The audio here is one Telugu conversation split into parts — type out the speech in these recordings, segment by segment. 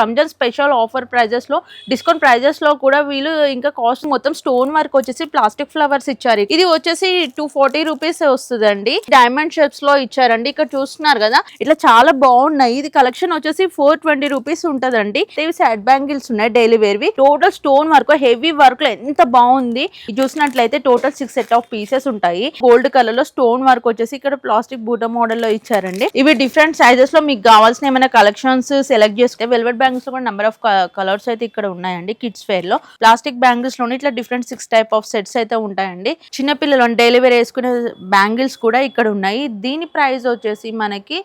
రంజాన్ స్పెషల్ ఆఫర్ ప్రైజెస్లో డిస్కౌంట్ ప్రైజెస్లో కూడా వీళ్ళు ఇంకా కాస్ట్ మొత్తం స్టోన్ వర్క్ వచ్చేసి ప్లాస్టిక్ ఫ్లవర్స్ ఇచ్చారు. ఇది వచ్చేసి టూ ఫార్టీ రూపీస్ వస్తుందండి. డైమండ్ షేప్స్లో ఇచ్చారండి. ఇక్కడ చూస్తున్నారు కదా ఇట్లా చాలా బాగున్నాయి. ఇది కలెక్షన్ వచ్చేసి ఫోర్ ట్వంటీ రూపీస్ ఉంటదండి. ఇవి సెట్ బ్యాంగిల్స్ ఉన్నాయి డైలీ వేర్వి టోటల్ స్టోన్ వర్క్ హెవీ వర్క్లో ఎంత బాగుంది. చూసినట్లయితే total six set of pieces ఉంటాయి. గోల్డ్ కలర్లో స్టోన్ వర్క్ వచ్చేసి ఇక్కడ ప్లాస్టిక్ బూట మోడల్లో ఇచ్చారండి. ఇవి డిఫరెంట్ సైజెస్లో మీకు కావాల్సిన ఏమైనా కలెక్షన్స్ సెలెక్ట్ చేసుకుంటే వెల్వెట్ బ్యాంగిల్స్ కూడా నెంబర్ ఆఫ్ కలర్స్ అయితే ఇక్కడ ఉన్నాయండి కిడ్స్ వేర్లో. ప్లాస్టిక్ బ్యాంగిల్స్లోనే ఇట్లా different six type of sets అయితే ఉంటాయండి. చిన్న పిల్లలు డైలీ వేర్ వేసుకునే బ్యాంగిల్స్ కూడా ఇక్కడ ఉన్నాయి. దీని ప్రైస్ వచ్చేసి మనకి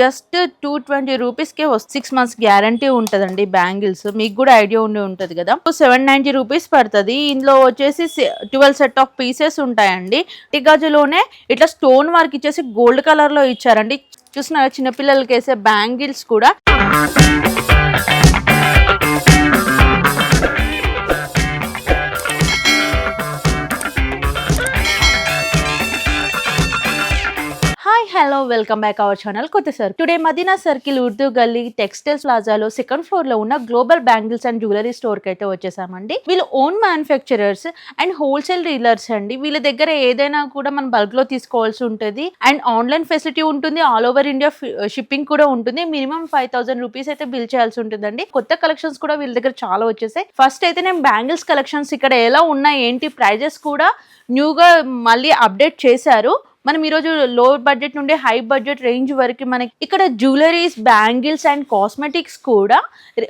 జస్ట్ టూ ట్వంటీ రూపీస్కే సిక్స్ మంత్స్ గ్యారంటీ ఉంటుందండి బ్యాంగిల్స్ మీకు కూడా ఐడియా ఉండి ఉంటది కదా. సెవెన్ నైన్టీ రూపీస్ పడుతుంది. ఇందులో వచ్చేసి ట్వెల్వ్ సెట్ ఆఫ్ పీసెస్ ఉంటాయండి. టిగాజులోనే ఇట్లా స్టోన్ వర్క్ ఇచ్చేసి గోల్డ్ కలర్లో ఇచ్చారండి. చూసిన చిన్నపిల్లలకి వేసే బ్యాంగిల్స్ కూడా. Yeah. Hello welcome back our channel కొత్త sir. Today Madina circle Urdu Galli textiles ప్లాజాలో second ఫ్లోర్లో ఉన్న గ్లోబల్ బ్యాంగిల్స్ అండ్ జ్యువెలరీ స్టోర్కి అయితే వచ్చేసామండి. వీళ్ళు own manufacturers and wholesale dealers అండి. వీళ్ళ దగ్గర ఏదైనా కూడా మనం బల్క్లో తీసుకోవాల్సి ఉంటుంది. అండ్ ఆన్లైన్ ఫెసిలిటీ ఉంటుంది. ఆల్ ఓవర్ ఇండియా షిప్పింగ్ కూడా ఉంటుంది. మినిమం ఫైవ్ థౌసండ్ రూపీస్ అయితే బిల్ చేయాల్సి ఉంటుందండి. కొత్త కలెక్షన్స్ కూడా వీళ్ళ దగ్గర చాలా వచ్చేసాయి. ఫస్ట్ అయితే నేను బ్యాంగిల్స్ కలెక్షన్స్ ఇక్కడ ఎలా ఉన్నాయి ఏంటి ప్రైజెస్ కూడా న్యూగా మళ్ళీ అప్డేట్ చేశారు. మనం ఈరోజు లో బడ్జెట్ నుండి హై బడ్జెట్ రేంజ్ వరకు మనకి ఇక్కడ జ్యువెలరీస్ బ్యాంగిల్స్ అండ్ కాస్మెటిక్స్ కూడా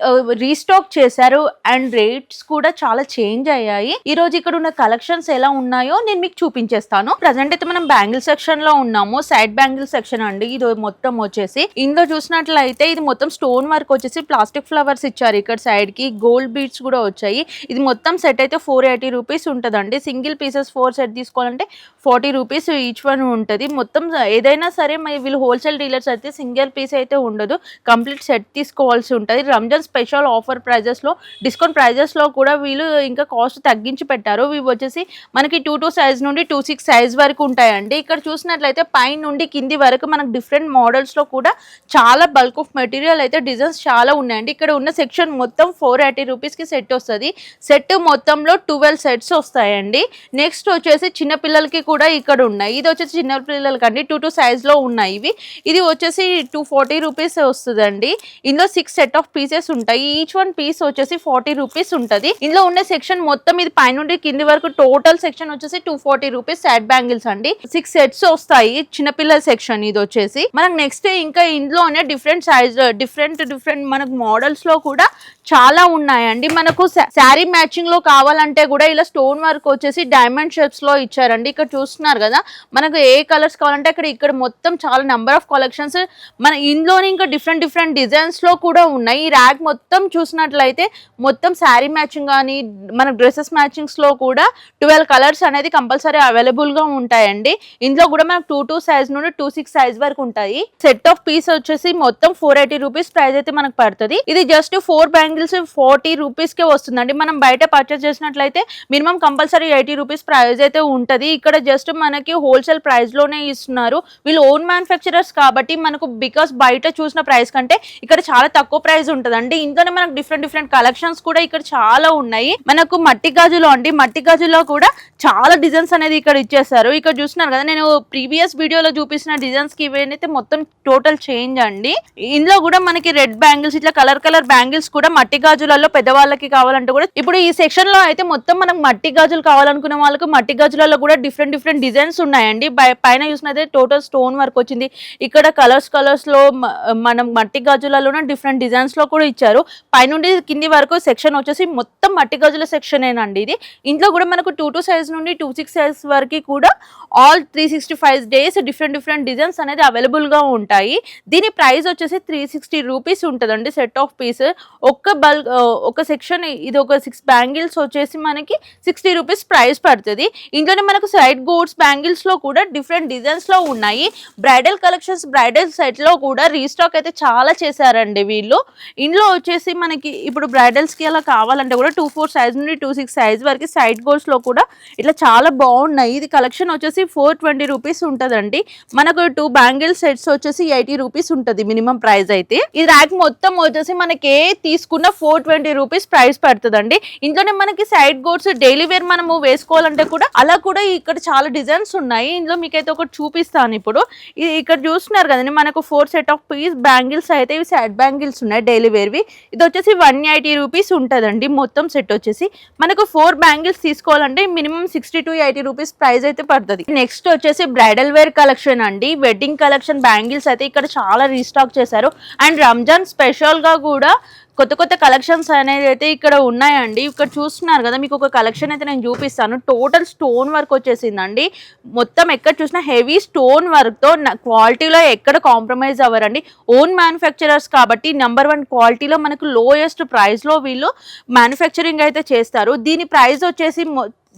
uh, రీస్టాక్ చేశారు. అండ్ రేట్స్ కూడా చాలా చేంజ్ అయ్యాయి. ఈ రోజు ఇక్కడ ఉన్న కలెక్షన్స్ ఎలా ఉన్నాయో నేను మీకు చూపించేస్తాను. ప్రజెంట్ అయితే మనం బ్యాంగిల్ సెక్షన్లో ఉన్నాము. సైడ్ బ్యాంగిల్ సెక్షన్ అండి. ఇది మొత్తం వచ్చేసి ఇందులో చూసినట్లయితే ఇది మొత్తం స్టోన్ వర్క్ వచ్చేసి ప్లాస్టిక్ ఫ్లవర్స్ ఇచ్చారు. ఇక్కడ సైడ్కి గోల్డ్ బీడ్స్ కూడా వచ్చాయి. ఇది మొత్తం సెట్ అయితే ఫోర్ ఎయిటీ రూపీస్ ఉంటుందండి. సింగిల్ పీసెస్ ఫోర్ సెట్ తీసుకోవాలంటే ఫార్టీ రూపీస్ ఈచ్ వన్ ఉంటుంది. మొత్తం ఏదైనా సరే మరి వీళ్ళు హోల్సేల్ డీలర్స్ అయితే సింగిల్ పీస్ అయితే ఉండదు. కంప్లీట్ సెట్ తీసుకోవాల్సి ఉంటుంది. రంజాన్ స్పెషల్ ఆఫర్ ప్రైజెస్లో డిస్కౌంట్ ప్రైజెస్లో కూడా వీళ్ళు ఇంకా కాస్ట్ తగ్గించి పెట్టారు. ఇవి వచ్చేసి మనకి టూ టూ సైజ్ నుండి టూ సిక్స్ సైజ్ వరకు ఉంటాయండి. ఇక్కడ చూసినట్లయితే పై నుండి కింది వరకు మనకు డిఫరెంట్ మోడల్స్లో కూడా చాలా బల్క్ ఆఫ్ మెటీరియల్ అయితే డిజైన్స్ చాలా ఉన్నాయండి. ఇక్కడ ఉన్న సెక్షన్ మొత్తం ఫోర్ ఎయిటీ రూపీస్కి సెట్ వస్తుంది. సెట్ మొత్తంలో ట్వెల్వ్ సెట్స్ వస్తాయండి. నెక్స్ట్ వచ్చేసి చిన్న పిల్లలకి కూడా ఇక్కడ ఉన్నాయి. ఇది వచ్చేసి చిన్న పిల్లలకి టూ టూ సైజ్లో ఉన్నాయి ఇవి. ఇది వచ్చేసి టూ ఫార్టీ రూపీస్ వస్తుందండి. ఇందులో సిక్స్ సెట్ ఆఫ్ పీసెస్ ఉంటాయి. ఈచ్ వన్ పీస్ వచ్చేసి ఫార్టీ రూపీస్ ఉంటుంది. ఇందులో ఉండే సెక్షన్ మొత్తం ఇది పైనుండి కింది వరకు టోటల్ సెక్షన్ వచ్చేసి two forty rupees set bangles అండి. సిక్స్ సెట్స్ వస్తాయి చిన్నపిల్లల సెక్షన్ ఇది వచ్చేసి. మనకు నెక్స్ట్ ఇంకా ఇందులోనే డిఫరెంట్ సైజ్ డిఫరెంట్ డిఫరెంట్ మనకు మోడల్స్లో కూడా చాలా ఉన్నాయండి. మనకు శారీ మ్యాచింగ్లో కావాలంటే కూడా ఇలా స్టోన్ వర్క్ వచ్చేసి డైమండ్ షేప్స్లో ఇచ్చారండి. ఇక్కడ చూస్తున్నారు కదా మనకు ఏ కలర్స్ కావాలంటే ఇక్కడ ఇక్కడ మొత్తం చాలా నెంబర్ ఆఫ్ కలెక్షన్స్ మన ఇందులోనే ఇంకా డిఫరెంట్ డిఫరెంట్ డిజైన్స్లో కూడా ఉన్నాయి. ఈ ర్యాక్ మొత్తం చూసినట్లయితే మొత్తం శారీ మ్యాచింగ్ కానీ మన డ్రెస్సెస్ మ్యాచింగ్స్లో కూడా ట్వెల్వ్ కలర్స్ అనేది కంపల్సరీ అవైలబుల్గా ఉంటాయండి. ఇందులో కూడా మనకు టూ టూ సైజ్ నుండి టూ సిక్స్ సైజ్ వరకు ఉంటాయి. సెట్ ఆఫ్ పీస్ వచ్చేసి మొత్తం ఫోర్ ఎయిటీ రూపీస్ ప్రైస్ అయితే మనకు పడుతుంది. ఇది జస్ట్ ఫోర్ బ్యాంగిల్స్ ఫార్టీ రూపీస్కే వస్తుందండి. మనం బయట పర్చేస్ చేసినట్లయితే minimum compulsory eighty rupees price అయితే ఉంటది. ఇక్కడ జస్ట్ మనకి హోల్సేల్ ప్రైస్లోనే ఇస్తున్నారు. వీళ్ళు ఓన్ మ్యానుఫ్యాక్చరర్స్ కాబట్టి మనకు బికాస్ బయట చూసిన ప్రైస్ కంటే ఇక్కడ చాలా తక్కువ ప్రైస్ ఉంటుందండి. ఇంట్లోనే మనకు డిఫరెంట్ డిఫరెంట్ కలెక్షన్స్ కూడా ఇక్కడ చాలా ఉన్నాయి. మనకు మట్టి గాజులో అండి మట్టి గాజులో కూడా చాలా డిజైన్స్ అనేది ఇక్కడ ఇచ్చేసారు ఇక్కడ చూస్తున్నారు కదా నేను ప్రీవియస్ వీడియోలో చూపిస్తున్న డిజైన్స్కి ఇవైతే మొత్తం టోటల్ చేంజ్ అండి. ఇందులో కూడా మనకి రెడ్ బ్యాంగిల్స్ ఇట్లా కలర్ కలర్ బ్యాంగిల్స్ కూడా మట్టి గాజులలో పెద్దవాళ్ళకి కావాలంటే కూడా ఇప్పుడు ఈ సెక్షన్లో అయితే మొత్తం మనకు మట్టి గాజులు కావాలనుకున్న వాళ్ళకు మట్టి గాజులలో కూడా డిఫరెంట్ డిఫరెంట్ డిజైన్స్ ఉన్నాయండి. బై- పైన చూసినైతే టోటల్ స్టోన్ వర్క్ వచ్చింది. ఇక్కడ కలర్స్ కలర్స్లో మనం మట్టి గాజులలోనే డిఫరెంట్ డిజైన్స్లో కూడా ఇచ్చారు. పైనుండి కింది వరకు సెక్షన్ వచ్చేసి మొత్తం మట్టి గాజుల సెక్షన్ ఏనండి ఇది. ఇంట్లో కూడా మనకు టూ టూ సైజ్ నుండి టూ సిక్స్ సైజ్ వరకు కూడా all three sixty five days different different designs అనేది అవైలబుల్గా ఉంటాయి. దీని ప్రైస్ వచ్చేసి త్రీ సిక్స్టీ రూపీస్ ఉంటుందండి సెట్ ఆఫ్ పీస్ ఒక్క బల్క్ ఒక సెక్షన్ ఇది ఒక సిక్స్ బ్యాంగిల్స్ వచ్చేసి మనకి సిక్స్టీ రూపీస్ ప్రైస్ పడుతుంది. ఇంట్లోనే మనకు సైడ్ గోడ్స్ బ్యాంగిల్స్లో కూడా డిఫరెంట్ డిజైన్స్లో ఉన్నాయి. బ్రైడల్ కలెక్షన్స్ బ్రైడల్ సెట్లో కూడా రీస్టాక్ అయితే చాలా చేశారండి వీళ్ళు. ఇందులో వచ్చేసి మనకి ఇప్పుడు బ్రైడల్స్కి అలా కావాలంటే కూడా టూ ఫోర్ సైజ్ నుండి టూ సిక్స్ సైజ్ వరకు సైడ్ గోల్స్లో కూడా ఇట్లా చాలా బాగున్నాయి. ఇది కలెక్షన్ వచ్చేసి ఫోర్ ట్వంటీ రూపీస్ ఉంటుందండి. మనకు టూ బ్యాంగిల్ సెట్స్ వచ్చేసి ఎయిటీ రూపీస్ ఉంటుంది మినిమం ప్రైస్ అయితే. ఈ ర్యాక్ మొత్తం వచ్చేసి మనకి ఏ అనుకున్న ఫోర్ ట్వంటీ రూపీస్ ప్రైస్ పడుతుందండి. ఇందులోనే మనకి సైడ్ గోడ్స్ డైలీ వేర్ మనము వేసుకోవాలంటే కూడా అలా కూడా ఇక్కడ చాలా డిజైన్స్ ఉన్నాయి. ఇందులో మీకైతే ఒకటి చూపిస్తాను ఇప్పుడు. ఇక్కడ చూస్తున్నారు కదండి మనకు four set of piece bangles అయితే ఇవి సైడ్ బ్యాంగిల్స్ ఉన్నాయి డైలీ వేర్వి ఇది వచ్చేసి వన్ ఎయిటీ రూపీస్ ఉంటుందండి మొత్తం సెట్ వచ్చేసి. మనకు ఫోర్ బ్యాంగిల్స్ తీసుకోవాలంటే minimum sixty to eighty rupees price అయితే పడుతుంది. నెక్స్ట్ వచ్చేసి బ్రైడల్ వేర్ కలెక్షన్ అండి. వెడ్డింగ్ కలెక్షన్ బ్యాంగిల్స్ అయితే ఇక్కడ చాలా రీస్టాక్ చేశారు. అండ్ రంజాన్ స్పెషల్గా కూడా కొత్త కొత్త కలెక్షన్స్ అనేది అయితే ఇక్కడ ఉన్నాయండి. ఇక్కడ చూస్తున్నారు కదా మీకు ఒక కలెక్షన్ అయితే నేను చూపిస్తాను. టోటల్ స్టోన్ వర్క్ వచ్చేసిందండి. మొత్తం ఎక్కడ చూసినా హెవీ స్టోన్ వర్క్తో క్వాలిటీలో ఎక్కడ కాంప్రమైజ్ అవ్వరండి. ఓన్ మ్యానుఫ్యాక్చరర్స్ కాబట్టి నెంబర్ వన్ క్వాలిటీలో మనకు లోయెస్ట్ ప్రైస్లో వీళ్ళు మ్యానుఫ్యాక్చరింగ్ అయితే చేస్తారు. దీని ప్రైస్ వచ్చేసి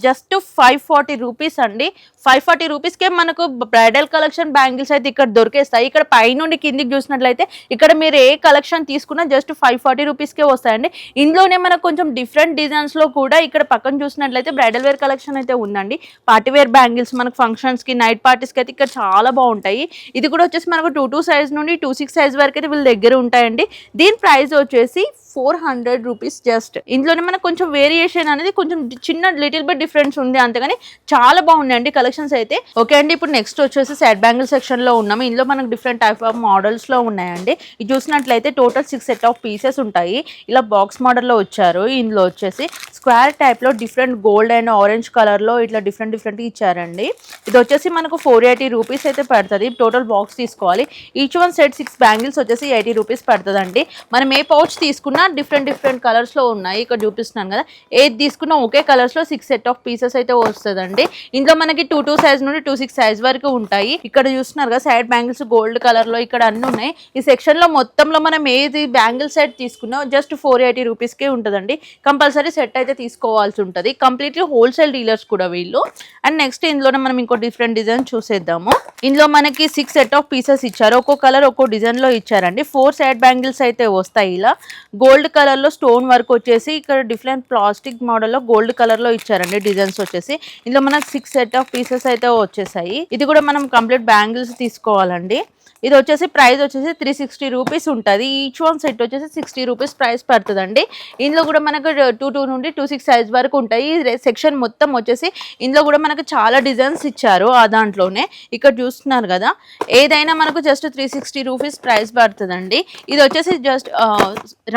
జస్ట్ ఫైవ్ ఫార్టీ రూపీస్ అండి. ఫైవ్ ఫార్టీ రూపీస్కే మనకు బ్రైడల్ కలెక్షన్ బ్యాంగిల్స్ అయితే ఇక్కడ దొరికేస్తాయి. ఇక్కడ పైనుండి కిందికి చూసినట్లయితే ఇక్కడ మీరు ఏ కలెక్షన్ తీసుకున్నా జస్ట్ ఫైవ్ ఫార్టీ రూపీస్కే వస్తాయండి. ఇందులోనే మనకు కొంచెం డిఫరెంట్ డిజైన్స్లో కూడా ఇక్కడ పక్కన చూసినట్లయితే బ్రైడల్ వేర్ కలెక్షన్ అయితే ఉందండి. పార్టీ వేర్ బ్యాంగిల్స్ మనకు ఫంక్షన్స్కి నైట్ పార్టీస్కి అయితే ఇక్కడ చాలా బాగుంటాయి. ఇది కూడా వచ్చేసి మనకు టూ టూ సైజ్ నుండి టూ సిక్స్ సైజ్ వరకు అయితే వీళ్ళ దగ్గర ఉంటాయండి. దీని ప్రైస్ వచ్చేసి ఫోర్ హండ్రెడ్ రూపీస్ జస్ట్. ఇందులోనే మనకు కొంచెం వేరియేషన్ అనేది కొంచెం చిన్న లిటిల్ బిట్ డిఫరెన్స్ ఉంది. అంతేగాని చాలా బాగున్నాయండి కలెక్షన్స్ అయితే. ఓకే అండి ఇప్పుడు నెక్స్ట్ వచ్చేసి సెట్ బ్యాంగిల్ సెక్షన్లో ఉన్నాము. ఇందులో మనకు డిఫరెంట్ టైప్ ఆఫ్ మోడల్స్లో ఉన్నాయండి. ఇది చూసినట్లయితే total six set of pieces ఉంటాయి. ఇలా బాక్స్ మోడల్లో వచ్చారు. ఇందులో వచ్చేసి స్క్వేర్ టైప్లో డిఫరెంట్ గోల్డ్ అండ్ ఆరెంజ్ కలర్లో ఇట్లా డిఫరెంట్ డిఫరెంట్ ఇచ్చారండి. ఇది వచ్చేసి మనకు ఫోర్ ఎయిటీ రూపీస్ అయితే పడుతుంది. టోటల్ బాక్స్ తీసుకోవాలి. Each one set six bangles వచ్చేసి ఎయిటీ రూపీస్ పడుతుందండి. మనం ఏ పౌచ్ తీసుకున్న డిఫరెంట్ డిఫరెంట్ కలర్స్లో ఉన్నాయి. ఇక్కడ చూపిస్తున్నాను కదా. ఏది తీసుకున్నా ఒకే కలర్స్లో సిక్స్ సెట్ ఆఫ్ పీసెస్ అయితే వస్తుందండి. ఇందులో మనకి టూ టూ సైజ్ నుండి టూ సిక్స్ సైజ్ వరకు ఉంటాయి. ఇక్కడ చూస్తున్నారు కదా సైడ్ బ్యాంగిల్స్ గోల్డ్ కలర్లో ఇక్కడ అన్ని ఉన్నాయి. ఈ సెక్షన్లో మొత్తంలో మనం ఏది బ్యాంగిల్ సెట్ తీసుకున్నా జస్ట్ ఫోర్ ఎయిటీ రూపీస్కే ఉంటుందండి. కంపల్సరీ సెట్ అయితే తీసుకోవాల్సి ఉంటుంది. కంప్లీట్లీ హోల్సేల్ డీలర్స్ కూడా వీళ్ళు. అండ్ నెక్స్ట్ ఇందులోనే మనం ఇంకో డిఫరెంట్ డిజైన్ చూసేద్దాము. ఇందులో మనకి సిక్స్ సెట్ ఆఫ్ పీసెస్ ఇచ్చారు. ఒక్కో కలర్ ఒక్కో డిజైన్లో ఇచ్చారండి. ఫోర్ సైడ్ బ్యాంగిల్స్ అయితే వస్తాయి ఇలా. గోల్డ్ కలర్లో స్టోన్ వర్క్ వచ్చేసి ఇక్కడ డిఫరెంట్ ప్లాస్టిక్ మోడల్లో గోల్డ్ కలర్లో ఇచ్చారండి డిజైన్స్ వచ్చేసి. ఇందులో మనకి సిక్స్ సెట్ ఆఫ్ పీసెస్ అయితే వచ్చేసాయి. ఇది కూడా మనం కంప్లీట్ బ్యాంగిల్స్ తీసుకోవాలండి. ఇది వచ్చేసి ప్రైస్ వచ్చేసి త్రీ సిక్స్టీ రూపీస్ ఉంటుంది. ఈచ్ వన్ సెట్ వచ్చేసి సిక్స్టీ రూపీస్ ప్రైస్ పడుతుందండి. ఇందులో కూడా మనకు టూ టూ నుండి టూ సిక్స్ సైజ్ వరకు ఉంటాయి. ఈ సెక్షన్ మొత్తం వచ్చేసి ఇందులో కూడా మనకు చాలా డిజైన్స్ ఇచ్చారు ఆ దాంట్లోనే. ఇక్కడ చూస్తున్నారు కదా. ఏదైనా మనకు just three sixty rupees price పడుతుందండి. ఇది వచ్చేసి జస్ట్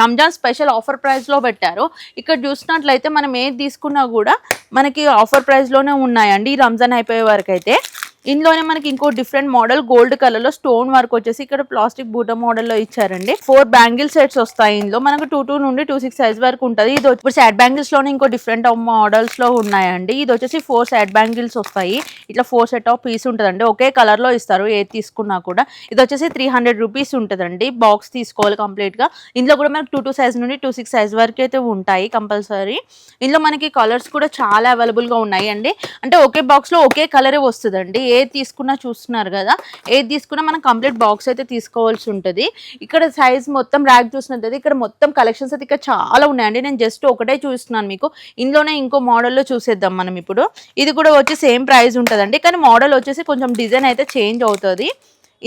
రంజాన్ స్పెషల్ ఆఫర్ ప్రైస్లో పెట్టారు. ఇక్కడ చూసినట్లయితే మనం ఏది తీసుకున్నా కూడా మనకి ఆఫర్ ప్రైస్లోనే ఉన్నాయండి ఈ రంజాన్ అయిపోయే వరకు అయితే ఇందులోనే మనకి ఇంకో డిఫరెంట్ మోడల్ గోల్డ్ కలర్లో స్టోన్ వర్క్ వచ్చేసి ఇక్కడ ప్లాస్టిక్ బూట మోడల్లో ఇచ్చారండి. ఫోర్ బ్యాంగిల్ సెట్స్ వస్తాయి ఇందులో. మనకు టూ టూ నుండి టూ సిక్స్ సైజ్ వరకు ఉంటుంది. ఇది ఇప్పుడు సాడ్ బ్యాంగిల్స్లోనే ఇంకో డిఫరెంట్ మోడల్స్లో ఉన్నాయండి. ఇది వచ్చేసి ఫోర్ సాడ్ బ్యాంగిల్స్ వస్తాయి. ఇట్లా ఫోర్ సెట్ ఆఫ్ పీస్ ఉంటుందండి. ఒకే కలర్లో ఇస్తారు. ఏది తీసుకున్నా కూడా. ఇది వచ్చేసి త్రీ హండ్రెడ్ రూపీస్ ఉంటుందండి. బాక్స్ తీసుకోవాలి కంప్లీట్గా. ఇందులో కూడా మనకి టూ టూ సైజ్ నుండి టూ సిక్స్ సైజ్ వరకు అయితే ఉంటాయి కంపల్సరీ ఇందులో మనకి కలర్స్ కూడా చాలా అవైలబుల్గా ఉన్నాయి అండి అంటే ఒకే బాక్స్లో ఒకే కలరే వస్తుందండి. ఏది తీసుకున్నా చూస్తున్నారు కదా ఏది తీసుకున్నా మనం కంప్లీట్ బాక్స్ అయితే తీసుకోవాల్సి ఉంటుంది. ఇక్కడ సైజ్ మొత్తం ర్యాక్ చూసినట్టు ఇక్కడ మొత్తం కలెక్షన్స్ అయితే ఇక్కడ చాలా ఉన్నాయండి. నేను జస్ట్ ఒకటే చూస్తున్నాను మీకు. ఇందులోనే ఇంకో మోడల్లో చూసేద్దాం మనం ఇప్పుడు. ఇది కూడా వచ్చి సేమ్ ప్రైస్ ఉంటుందండి. కానీ మోడల్ వచ్చేసి కొంచెం డిజైన్ అయితే చేంజ్ అవుతుంది.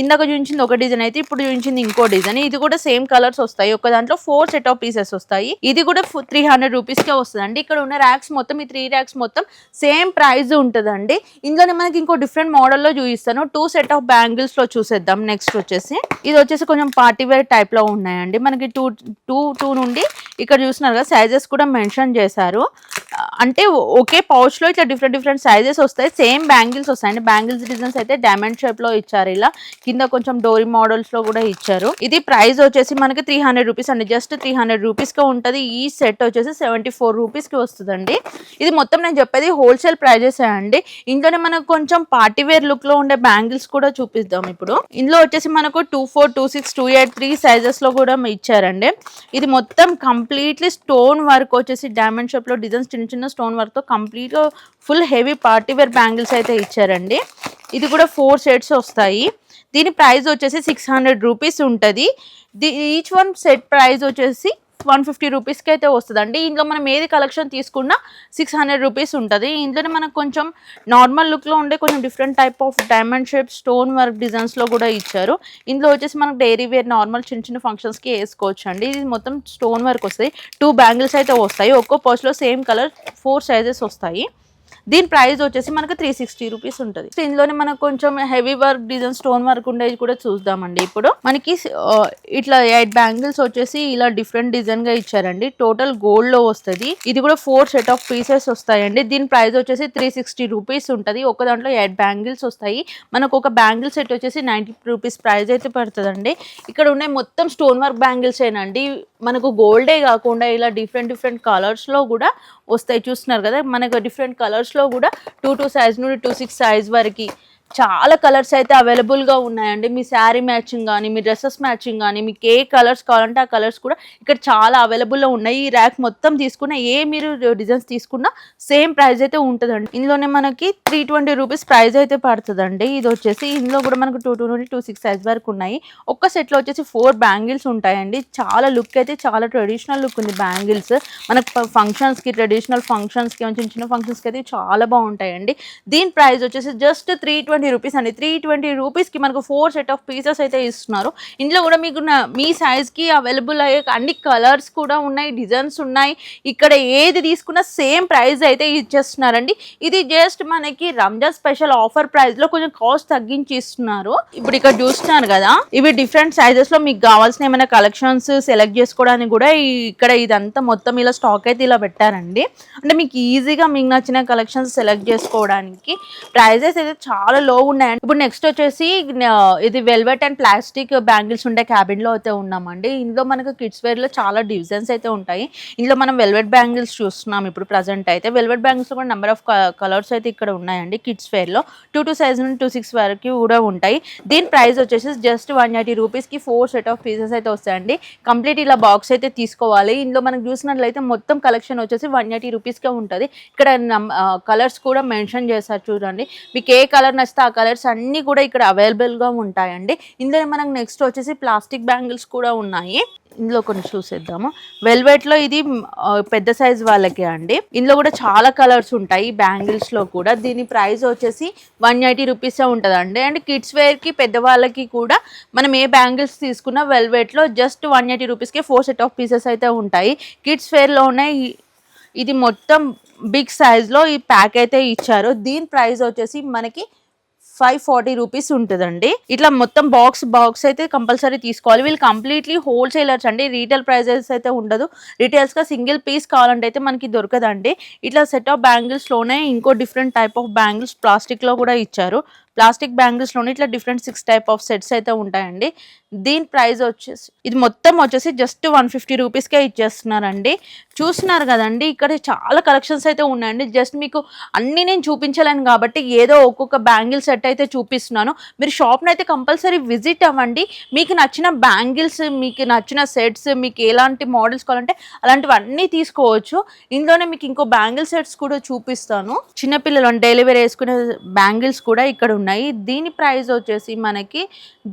ఇందాక చూపించింది ఒక డిజైన్ అయితే ఇప్పుడు చూపించింది ఇంకో డిజైన్. ఇది కూడా సేమ్ కలర్స్ వస్తాయి. ఒక దాంట్లో ఫోర్ సెట్ ఆఫ్ పీసెస్ వస్తాయి. ఇది కూడా త్రీ హండ్రెడ్ రూపీస్ కే వస్తుందండి. ఇక్కడ ఉన్న ర్యాక్స్ మొత్తం ఈ త్రీ ర్యాక్స్ మొత్తం సేమ్ ప్రైస్ ఉంటుందండి. ఇందులోనే మనకి ఇంకో డిఫరెంట్ మోడల్లో చూపిస్తాను. టూ సెట్ ఆఫ్ బ్యాంగిల్స్లో చూసేద్దాం. నెక్స్ట్ వచ్చేసి. ఇది వచ్చేసి కొంచెం పార్టీ వేర్ టైప్లో ఉన్నాయండి. మనకి టూ టూ టూ నుండి ఇక్కడ చూస్తున్నారు కదా సైజెస్ కూడా మెన్షన్ చేశారు. అంటే ఒకే పౌచ్లో ఇట్లా డిఫరెంట్ డిఫరెంట్ సైజెస్ వస్తాయి. సేమ్ బ్యాంగిల్స్ వస్తాయండి. బ్యాంగిల్స్ డిజైన్స్ అయితే డైమండ్ షేప్లో ఇచ్చారు ఇలా. కింద కొంచెం డోరీ మోడల్స్లో కూడా ఇచ్చారు. ఇది ప్రైస్ వచ్చేసి మనకి త్రీ హండ్రెడ్ రూపీస్ అండి. జస్ట్ త్రీ హండ్రెడ్ రూపీస్గా ఉంటది. ఈ సెట్ వచ్చేసి సెవెంటీ ఫోర్ రూపీస్కి వస్తుందండి. ఇది మొత్తం నేను చెప్పేది హోల్సేల్ ప్రైజెస్ అండి. ఇందులోనే మనకు కొంచెం పార్టీ వేర్ లుక్లో ఉండే బ్యాంగిల్స్ కూడా చూపిద్దాం ఇప్పుడు. ఇందులో వచ్చేసి మనకు two four two six two eight three సైజెస్లో కూడా ఇచ్చారండి. ఇది మొత్తం కంప్లీట్లీ స్టోన్ వర్క్ వచ్చేసి డైమండ్ షాప్లో డిజైన్స్ చిన్న చిన్న చిన్న స్టోన్ వర్క్తో కంప్లీట్గా full heavy party wear bangles అయితే ఇచ్చారండి. ఇది కూడా ఫోర్ సెట్స్ వస్తాయి. దీని ప్రైస్ వచ్చేసి సిక్స్ హండ్రెడ్ రూపీస్ ఉంటుంది. ఈచ్ వన్ సెట్ ప్రైస్ వచ్చేసి వన్ ఫిఫ్టీ రూపీస్కి అయితే వస్తుందండి. ఇందులో మనం ఏది కలెక్షన్ తీసుకున్నా సిక్స్ హండ్రెడ్ రూపీస్ ఉంటుంది. ఇందులోనే మనకు కొంచెం నార్మల్ లుక్లో ఉండే కొంచెం different type of diamond shape stone work డిజైన్స్లో కూడా ఇచ్చారు. ఇందులో వచ్చేసి మనకు డైరీ వేర్ నార్మల్ చిన్న చిన్న ఫంక్షన్స్కి వేసుకోవచ్చు అండి ఇది మొత్తం స్టోన్ వర్క్ వస్తాయి టూ బ్యాంగిల్స్ అయితే వస్తాయి. ఒక్కో పర్స్లో సేమ్ కలర్ ఫోర్ సైజెస్ వస్తాయి. దీని ప్రైస్ వచ్చేసి మనకు త్రీ సిక్స్టీ రూపీస్ ఉంటుంది. ఇందులోనే మనకు కొంచెం heavy work design stone work ఉండేది కూడా చూద్దామండి ఇప్పుడు. మనకి ఇట్లా ఎయిట్ బ్యాంగిల్స్ వచ్చేసి ఇలా డిఫరెంట్ డిజైన్గా ఇచ్చారండి. టోటల్ గోల్డ్లో వస్తుంది. ఇది కూడా ఫోర్ సెట్ ఆఫ్ పీసెస్ వస్తాయండి. దీని ప్రైస్ వచ్చేసి త్రీ సిక్స్టీ రూపీస్ ఉంటుంది. ఒక దాంట్లో ఎయిట్ బ్యాంగిల్స్ వస్తాయి. మనకు ఒక బ్యాంగిల్ సెట్ వచ్చేసి నైంటీ రూపీస్ ప్రైస్ అయితే పడుతుందండి. ఇక్కడ ఉన్నాయి మొత్తం స్టోన్ వర్క్ బ్యాంగిల్స్ ఏనండి. మనకు గోల్డే కాకుండా ఇలా డిఫరెంట్ డిఫరెంట్ కలర్స్లో కూడా వస్తాయి. చూస్తున్నారు కదా మనకు డిఫరెంట్ కలర్స్ కలర్స్లో కూడా టూ టూ సైజ్ నుండి టూ సిక్స్ సైజ్ వరకు చాలా కలర్స్ అయితే అవైలబుల్గా ఉన్నాయండి. మీ శారీ మ్యాచింగ్ కానీ మీ డ్రెస్సెస్ మ్యాచింగ్ కానీ మీకు ఏ కలర్స్ కావాలంటే ఆ కలర్స్ కూడా ఇక్కడ చాలా అవైలబుల్లో ఉన్నాయి. ఈ ర్యాక్ మొత్తం తీసుకున్న ఏ మీరు డిజైన్స్ తీసుకున్నా సేమ్ ప్రైస్ అయితే ఉంటుందండి. ఇందులోనే మనకి త్రీ ట్వంటీ రూపీస్ ప్రైస్ అయితే పడుతుందండి. ఇది వచ్చేసి ఇందులో కూడా మనకు టూ టూ నుండి టూ సిక్స్ సైజ్ వరకు ఉన్నాయి. ఒక్క సెట్లో వచ్చేసి ఫోర్ బ్యాంగిల్స్ ఉంటాయండి. చాలా లుక్ అయితే చాలా ట్రెడిషనల్ లుక్ ఉంది బ్యాంగిల్స్ మనకు ఫంక్షన్స్కి ట్రెడిషనల్ ఫంక్షన్స్కి చిన్న చిన్న ఫంక్షన్స్కి అయితే చాలా బాగుంటాయండి. దీని ప్రైస్ వచ్చేసి just three twenty twenty rupees అండి. త్రీ ట్వంటీ రూపీస్కి మనకు ఫోర్ సెట్ ఆఫ్ పీసెస్ అయితే ఇస్తున్నారు. ఇందులో కూడా మీకు మీ సైజ్కి అవైలబుల్ అయ్యే అన్ని కలర్స్ కూడా ఉన్నాయి డిజైన్స్ ఉన్నాయి. ఇక్కడ ఏది తీసుకున్నా సేమ్ ప్రైస్ అయితే ఇచ్చేస్తున్నారండి. ఇది జస్ట్ మనకి రంజాన్ స్పెషల్ ఆఫర్ ప్రైస్లో కొంచెం కాస్ట్ తగ్గించి ఇస్తున్నారు ఇప్పుడు ఇక్కడ చూస్తున్నారు కదా ఇవి డిఫరెంట్ సైజెస్లో మీకు కావాల్సిన ఏమైనా కలెక్షన్స్ సెలెక్ట్ చేసుకోవడానికి కూడా ఇక్కడ ఇదంతా మొత్తం ఇలా స్టాక్ అయితే ఇలా పెట్టారండి. అంటే మీకు ఈజీగా మీకు నచ్చిన కలెక్షన్స్ సెలెక్ట్ చేసుకోవడానికి ప్రైజెస్ అయితే చాలా లో ఉన్నాయండి. ఇప్పుడు నెక్స్ట్ వచ్చేసి ఇది వెల్వెట్ అండ్ ప్లాస్టిక్ బ్యాంగిల్స్ ఉండే క్యాబిన్లో అయితే ఉన్నామండి. ఇందులో మనకు కిడ్స్ వేర్లో చాలా డివిజన్స్ అయితే ఉంటాయి. ఇందులో మనం వెల్వెట్ బ్యాంగిల్స్ చూస్తున్నాం ఇప్పుడు ప్రజెంట్ అయితే. వెల్వెట్ బ్యాంగిల్స్ కూడా నెంబర్ ఆఫ్ కలర్స్ అయితే ఇక్కడ ఉన్నాయండి కిడ్స్ వేర్లో. టూ టూ సైజ్ నుండి టూ సిక్స్ వరకు కూడా ఉంటాయి. దీని ప్రైస్ వచ్చేసి జస్ట్ వన్ ఎయిటీ రూపీస్కి ఫోర్ సెట్ ఆఫ్ పీసెస్ అయితే వస్తాయండి. కంప్లీట్ ఇలా బాక్స్ అయితే తీసుకోవాలి. ఇందులో మనం చూసినట్లయితే మొత్తం కలెక్షన్ వచ్చేసి వన్ ఎయిటీ రూపీస్కే ఉంటుంది. ఇక్కడ కలర్స్ కూడా మెన్షన్ చేశారు చూడండి. మీకు ఏ కలర్ నచ్చితే ఆ కలర్స్ అన్నీ కూడా ఇక్కడ అవైలబుల్గా ఉంటాయండి. ఇందులో మనకు నెక్స్ట్ వచ్చేసి ప్లాస్టిక్ బ్యాంగిల్స్ కూడా ఉన్నాయి. ఇందులో కొన్ని చూసేద్దాము. వెల్వెట్లో ఇది పెద్ద సైజ్ వాళ్ళకే అండి. ఇందులో కూడా చాలా కలర్స్ ఉంటాయి బ్యాంగిల్స్లో కూడా. దీని ప్రైస్ వచ్చేసి వన్ ఎయిటీ రూపీస్ ఉంటుంది అండి అండ్ కిడ్స్ వేర్కి పెద్దవాళ్ళకి కూడా మనం ఏ బ్యాంగిల్స్ తీసుకున్నా వెల్వెట్లో జస్ట్ వన్ ఎయిటీ రూపీస్కి ఫోర్ సెట్ ఆఫ్ పీసెస్ అయితే ఉంటాయి. కిడ్స్ వేర్లో ఉన్నాయి ఇది మొత్తం బిగ్ సైజ్లో ఈ ప్యాక్ అయితే ఇచ్చారు. దీని ప్రైస్ వచ్చేసి మనకి ఫైవ్ ఫార్టీ రూపీస్ ఉంటుందండి. ఇట్లా మొత్తం బాక్స్ బాక్స్ అయితే కంపల్సరీ తీసుకోవాలి. వీళ్ళు కంప్లీట్లీ హోల్సేలర్స్ అండి. రీటైల్ ప్రైజెస్ అయితే ఉండదు. రీటైల్స్గా సింగిల్ పీస్ కావాలంటే అయితే మనకి దొరకదండి. ఇట్లా సెట్ ఆఫ్ బ్యాంగిల్స్లోనే ఇంకో డిఫరెంట్ టైప్ ఆఫ్ బ్యాంగిల్స్ ప్లాస్టిక్లో కూడా ఇచ్చారు. ప్లాస్టిక్ బ్యాంగిల్స్లోనే ఇట్లా different six type of sets అయితే ఉంటాయండి. దీని ప్రైస్ వచ్చేసి ఇది మొత్తం వచ్చేసి జస్ట్ వన్ ఫిఫ్టీ రూపీస్కే ఇచ్చేస్తున్నారండి. చూస్తున్నారు కదండి ఇక్కడ చాలా కలెక్షన్స్ అయితే ఉన్నాయండి. జస్ట్ మీకు అన్నీ నేను చూపించలేను కాబట్టి ఏదో ఒక్కొక్క బ్యాంగిల్ సెట్ అయితే చూపిస్తున్నాను. మీరు షాప్ని అయితే కంపల్సరీ విజిట్ అవ్వండి. మీకు నచ్చిన బ్యాంగిల్స్ మీకు నచ్చిన సెట్స్ మీకు ఎలాంటి మోడల్స్ కావాలంటే అలాంటివన్నీ తీసుకోవచ్చు. ఇందులోనే మీకు ఇంకో బ్యాంగిల్ సెట్స్ కూడా చూపిస్తాను. చిన్నపిల్లలు డైలీ వేర్ వేసుకునే బ్యాంగిల్స్ కూడా ఇక్కడ ఉన్నాయి ఉన్నాయి. దీని ప్రైస్ వచ్చేసి మనకి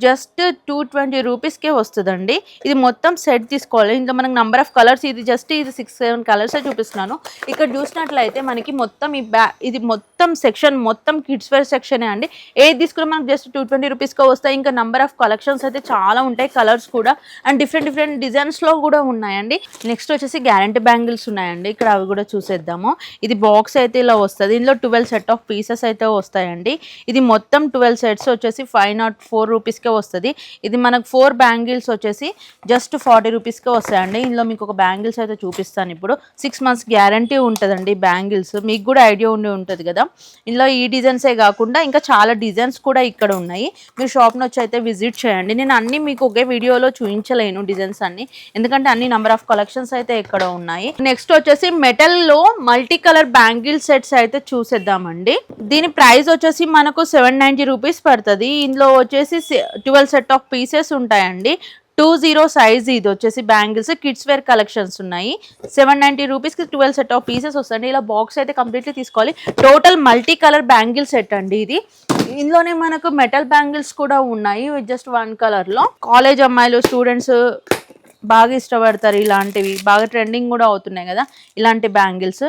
జస్ట్ టూ ట్వంటీ రూపీస్కే వస్తుందండి. ఇది మొత్తం సెట్ తీసుకోవాలి. ఇంకా మనకు నంబర్ ఆఫ్ కలర్స్ ఇది జస్ట్ ఇది సిక్స్ సెవెన్ కలర్సే చూపిస్తున్నాను. ఇక్కడ చూసినట్లయితే మనకి మొత్తం ఈ బ్యా ఇది మొత్తం సెక్షన్ మొత్తం కిడ్స్ వేర్ సెక్షనే అండి. ఏది తీసుకున్నా మనకు జస్ట్ టూ ట్వంటీ రూపీస్కి వస్తాయి. ఇంకా నంబర్ ఆఫ్ కలెక్షన్స్ అయితే చాలా ఉంటాయి. కలర్స్ కూడా అండ్ డిఫరెంట్ డిఫరెంట్ డిజైన్స్లో కూడా ఉన్నాయండి. నెక్స్ట్ వచ్చేసి గ్యారంటీ బ్యాంగిల్స్ ఉన్నాయండి. ఇక్కడ అవి కూడా చూసేద్దాము. ఇది బాక్స్ అయితే ఇలా వస్తుంది. ఇందులో ట్వెల్వ్ సెట్ ఆఫ్ పీసెస్ అయితే వస్తాయండి. ఇది మొత్తం మొత్తం ట్వెల్వ్ సెట్స్ వచ్చేసి ఫైవ్ నాట్ ఫోర్ రూపీస్కే వస్తుంది. ఇది మనకు ఫోర్ బ్యాంగిల్స్ వచ్చేసి జస్ట్ ఫార్టీ రూపీస్కే వస్తాయండి. ఇందులో మీకు ఒక బ్యాంగిల్స్ అయితే చూపిస్తాను ఇప్పుడు. సిక్స్ మంత్స్ గ్యారంటీ ఉంటుందండి బ్యాంగిల్స్. మీకు కూడా ఐడియా ఉండి ఉంటుంది కదా. ఇందులో ఈ డిజైన్సే కాకుండా ఇంకా చాలా డిజైన్స్ కూడా ఇక్కడ ఉన్నాయి. మీరు షాప్ని వచ్చి అయితే విజిట్ చేయండి. నేను అన్ని మీకు ఒకే వీడియోలో చూపించలేను డిజైన్స్ అన్ని. ఎందుకంటే అన్ని నెంబర్ ఆఫ్ కలెక్షన్స్ అయితే ఇక్కడ ఉన్నాయి. నెక్స్ట్ వచ్చేసి మెటల్లో మల్టీ కలర్ బ్యాంగిల్ సెట్స్ అయితే చూసేద్దామండి. దీని ప్రైస్ వచ్చేసి మనకు సెవెన్ నైంటీ రూపీస్ పడుతుంది. ఇందులో వచ్చేసి ట్వెల్వ్ సెట్ ఆఫ్ పీసెస్ ఉంటాయండి. టూ జీరో సైజ్ ఇది వచ్చేసి బ్యాంగిల్స్ కిడ్స్ వేర్ కలెక్షన్స్ ఉన్నాయి. సెవెన్ నైంటీ రూపీస్కి ట్వెల్వ్ సెట్ ఆఫ్ పీసెస్ వస్తాయండి. ఇలా బాక్స్ అయితే కంప్లీట్లీ తీసుకోవాలి. Total multi colour bangle set అండి ఇది. ఇందులోనే మనకు మెటల్ బ్యాంగిల్స్ కూడా ఉన్నాయి జస్ట్ వన్ కలర్లో. కాలేజ్ అమ్మాయిలు స్టూడెంట్స్ బాగా ఇష్టపడతారు ఇలాంటివి. బాగా ట్రెండింగ్ కూడా అవుతున్నాయి కదా ఇలాంటి బ్యాంగిల్స్.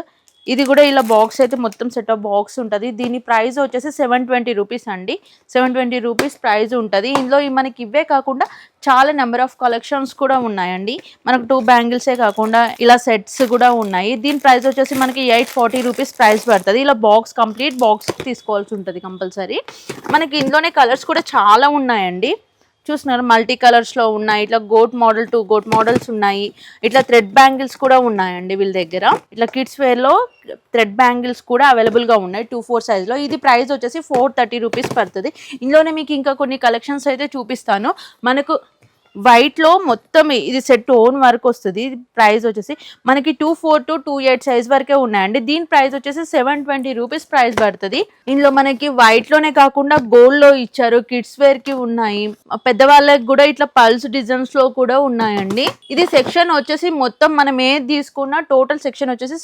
ఇది కూడా ఇలా బాక్స్ అయితే మొత్తం సెట్ ఆఫ్ బాక్స్ ఉంటుంది. దీని ప్రైస్ వచ్చేసి సెవెన్ ట్వంటీ రూపీస్ అండి. సెవెన్ ట్వంటీ రూపీస్ ప్రైస్ ఉంటుంది. ఇందులో మనకి ఇవే కాకుండా చాలా నెంబర్ ఆఫ్ కలెక్షన్స్ కూడా ఉన్నాయండి. మనకు టూ బ్యాంగిల్సే కాకుండా ఇలా సెట్స్ కూడా ఉన్నాయి. దీని ప్రైస్ వచ్చేసి మనకి ఎయిట్ ఫార్టీ రూపీస్ ప్రైస్ పడుతుంది. ఇలా బాక్స్ కంప్లీట్ బాక్స్ తీసుకోవాల్సి ఉంటుంది కంపల్సరీ మనకి ఇందులోనే కలర్స్ కూడా చాలా ఉన్నాయండి. చూస్తున్నారు మల్టీ కలర్స్లో ఉన్నాయి ఇట్లా goat model two goat models ఉన్నాయి. ఇట్లా థ్రెడ్ బ్యాంగిల్స్ కూడా ఉన్నాయండి వీళ్ళ దగ్గర. ఇట్లా కిడ్స్ వేర్లో థ్రెడ్ బ్యాంగిల్స్ కూడా అవైలబుల్గా ఉన్నాయి టూ ఫోర్ సైజ్లో ఇది ప్రైస్ వచ్చేసి ఫోర్ థర్టీ రూపీస్ పడుతుంది. ఇందులోనే మీకు ఇంకా కొన్ని కలెక్షన్స్ అయితే చూపిస్తాను. మనకు వైట్లో మొత్తం ఇది సెట్ ఓన్ వరకు వస్తుంది. ప్రైస్ వచ్చేసి మనకి two four to two eight size వరకే ఉన్నాయండి. దీని ప్రైస్ వచ్చేసి సెవెన్ ట్వంటీ రూపీస్ ప్రైస్ పడుతుంది. ఇందులో మనకి వైట్లోనే కాకుండా గోల్డ్లో ఇచ్చారు. కిడ్స్ వేర్కి ఉన్నాయి. పెద్దవాళ్ళకి కూడా ఇట్లా పల్స్ డిజైన్స్లో కూడా ఉన్నాయండి. ఇది సెక్షన్ వచ్చేసి మొత్తం మనం ఏది తీసుకున్నా టోటల్ సెక్షన్ వచ్చేసి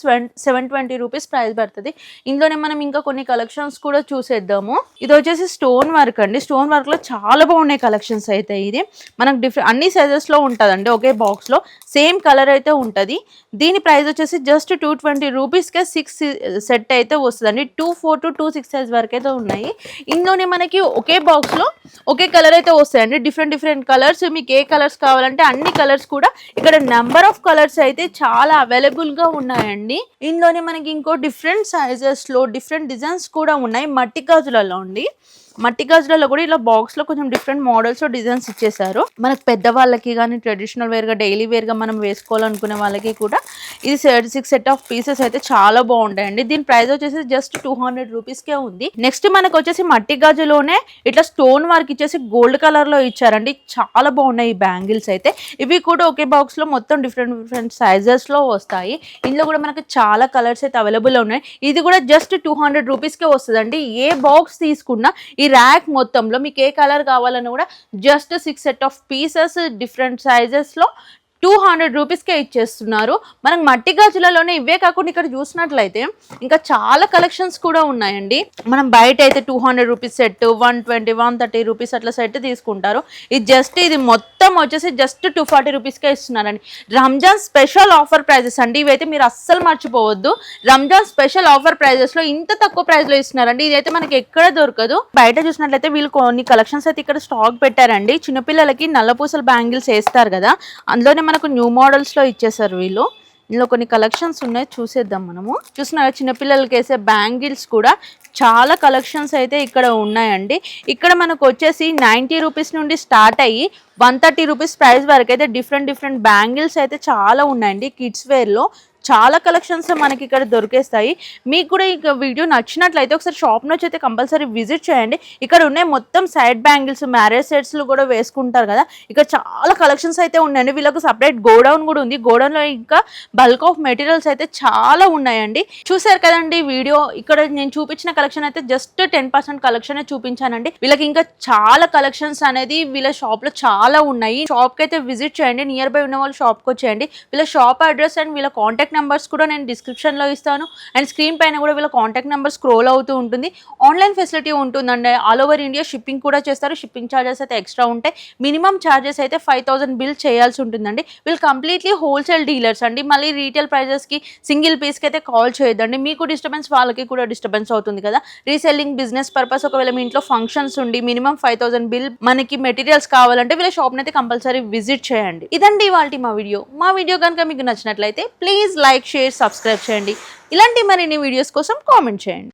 సెవెన్ ట్వంటీ రూపీస్ ప్రైస్ పడుతుంది. ఇందులోనే మనం ఇంకా కొన్ని కలెక్షన్స్ కూడా చూసేద్దాము. ఇది వచ్చేసి స్టోన్ వర్క్ అండి. స్టోన్ వర్క్లో చాలా బాగున్నాయి కలెక్షన్స్ అయితే ఇది. మనకు డిఫరెంట్ అన్ని సైజెస్లో ఉంటుందండి. ఒకే బాక్స్లో సేమ్ కలర్ అయితే ఉంటుంది. దీని ప్రైస్ వచ్చేసి జస్ట్ టూ ట్వంటీ రూపీస్కే సిక్స్ సెట్ అయితే వస్తుందండి. Two four to two six size వరకు అయితే ఉన్నాయి. ఇందులోనే మనకి ఒకే బాక్స్లో ఒకే కలర్ అయితే వస్తాయండి. డిఫరెంట్ డిఫరెంట్ కలర్స్ మీకు ఏ కలర్స్ కావాలంటే అన్ని కలర్స్ కూడా ఇక్కడ నెంబర్ ఆఫ్ కలర్స్ అయితే చాలా అవైలబుల్గా ఉన్నాయండి. ఇందులోనే మనకి ఇంకో డిఫరెంట్ సైజెస్లో డిఫరెంట్ డిజైన్స్ కూడా ఉన్నాయి. మట్టి గాజులలో అండి. మట్టి గాజులలో కూడా ఇలా బాక్స్లో కొంచెం డిఫరెంట్ మోడల్స్ డిజైన్స్ ఇచ్చేసారు మనకు పెద్దవాళ్ళకి కానీ ట్రెడిషనల్ వేర్గా డైలీ వేర్గా మనం వేసుకోవాలనుకునే వాళ్ళకి కూడా ఇది సిక్స్ సెట్ ఆఫ్ పీసెస్ అయితే చాలా బాగుంటాయండి. దీని ప్రైస్ వచ్చేసి జస్ట్ టూ హండ్రెడ్ రూపీస్ కే ఉంది. నెక్స్ట్ మనకు వచ్చేసి మట్టి గాజులోనే ఇట్లా స్టోన్ వర్క్ ఇచ్చేసి గోల్డ్ కలర్లో ఇచ్చారండి. చాలా బాగున్నాయి ఈ బ్యాంగిల్స్ అయితే. ఇవి కూడా ఒకే బాక్స్లో మొత్తం డిఫరెంట్ డిఫరెంట్ సైజెస్లో వస్తాయి. ఇందులో కూడా మనకి చాలా కలర్స్ అయితే అవైలబుల్ ఉన్నాయి. ఇది కూడా జస్ట్ టూ హండ్రెడ్ రూపీస్ కే వస్తుందండి. ఏ బాక్స్ తీసుకున్నా ఈ ర్యాక్ మొత్తంలో మీకు ఏ కలర్ కావాలన్నా కూడా just six set of pieces different సైజెస్లో two hundred రూపీస్కే ఇచ్చేస్తున్నారు. మనకు మట్టి గాజులలోనే ఇవే కాకుండా ఇక్కడ చూసినట్లయితే ఇంకా చాలా కలెక్షన్స్ కూడా ఉన్నాయండి. మనం బయట అయితే two hundred rupees set one twenty one thirty rupees అట్లా సెట్ తీసుకుంటారు. ఇది జస్ట్ ఇది మొత్తం వచ్చేసి జస్ట్ టూ ఫార్టీ రూపీస్కే ఇస్తున్నారండి. రంజాన్ స్పెషల్ ఆఫర్ ప్రైజెస్ అండి. ఇవైతే మీరు అస్సలు మర్చిపోవద్దు. రంజాన్ స్పెషల్ ఆఫర్ ప్రైజెస్లో ఇంత తక్కువ ప్రైస్లో ఇస్తున్నారండి. ఇదైతే మనకి ఎక్కడ దొరకదు. బయట చూసినట్లయితే వీళ్ళు కొన్ని కలెక్షన్స్ అయితే ఇక్కడ స్టాక్ పెట్టారండి. చిన్నపిల్లలకి నల్లపూసల బ్యాంగిల్స్ వేస్తారు కదా. అందులోనే మనకు న్యూ మోడల్స్లో ఇచ్చేసారు వీళ్ళు. ఇందులో కొన్ని కలెక్షన్స్ ఉన్నాయి చూసేద్దాం మనము. చూసిన చిన్నపిల్లలకి వేసే బ్యాంగిల్స్ కూడా చాలా కలెక్షన్స్ అయితే ఇక్కడ ఉన్నాయండి. ఇక్కడ మనకు వచ్చేసి నైంటీ రూపీస్ నుండి స్టార్ట్ అయ్యి వన్ థర్టీ రూపీస్ ప్రైస్ వరకు అయితే డిఫరెంట్ డిఫరెంట్ బ్యాంగిల్స్ అయితే చాలా ఉన్నాయండి. కిడ్స్ వేర్లో చాలా కలెక్షన్స్ మనకి ఇక్కడ దొరికేస్తాయి. మీకు కూడా ఇక వీడియో నచ్చినట్లయితే ఒకసారి షాప్ నుంచి అయితే కంపల్సరీ విజిట్ చేయండి. ఇక్కడ ఉన్నాయి మొత్తం సైడ్ బ్యాంగిల్స్ మ్యారేజ్ సెట్స్లు కూడా వేసుకుంటారు కదా. ఇక్కడ చాలా కలెక్షన్స్ అయితే ఉన్నాయండి. వీళ్ళకు సపరేట్ గోడౌన్ కూడా ఉంది. గోడౌన్లో ఇంకా బల్క్ ఆఫ్ మెటీరియల్స్ అయితే చాలా ఉన్నాయండి. చూసారు కదండి వీడియో? ఇక్కడ నేను చూపించిన కలెక్షన్ అయితే జస్ట్ టెన్ పర్సెంట్ కలెక్షన్ చూపించానండి. వీళ్ళకి ఇంకా చాలా కలెక్షన్స్ అనేది వీళ్ళ షాప్లో చాలా ఉన్నాయి. షాప్కి అయితే విజిట్ చేయండి. నియర్ బై ఉన్న వాళ్ళు షాప్కి వచ్చేయండి. వీళ్ళ షాప్ అడ్రస్ అండ్ వీళ్ళ కాంటాక్ట్ నెంబర్స్ కూడా నేను డిస్క్రిప్షన్లో ఇస్తాను. అండ్ స్క్రీన్ పైన కూడా వీళ్ళ కాంటాక్ట్ నెంబర్ స్క్రోల్ అవుతూ ఉంటుంది. ఆన్లైన్ ఫెసిలిటీ ఉంటుందండి. ఆల్ ఓవర్ ఇండియా షిప్పింగ్ కూడా చేస్తారు. షిప్పింగ్ ఛార్జెస్ అయితే ఎక్స్ట్రా ఉంటాయి. మినిమం ఛార్జెస్ అయితే ఫైవ్ థౌసండ్ బిల్ చేయాల్సి ఉంటుందండి. వీళ్ళు కంప్లీట్లీ హోల్సేల్ డీలర్స్ అండి. మళ్ళీ రీటైల్ ప్రైజెస్కి సింగిల్ పీస్కి అయితే కాల్ చేయొద్దండి. మీకు డిస్టర్బెన్స్ వాళ్ళకి కూడా డిస్టర్బెన్స్ అవుతుంది కదా. రీసెల్లింగ్ బిజినెస్ పర్పస్ ఒకవేళ మీ ఇంట్లో ఫంక్షన్స్ ఉండి మినిమం ఫైవ్ థౌసండ్ బిల్ మనకి మెటీరియల్స్ కావాలంటే వీళ్ళ షాప్ని అయితే కంపల్సరీ విజిట్ చేయండి. ఇదండి వాళ్ళ మా వీడియో మా వీడియో కనుక మీకు నచ్చినట్లయితే ప్లీజ్ లైక్ షేర్ సబ్స్క్రైబ్ చేయండి. ఇలాంటి మరిన్ని వీడియోస్ కోసం కామెంట్ చేయండి.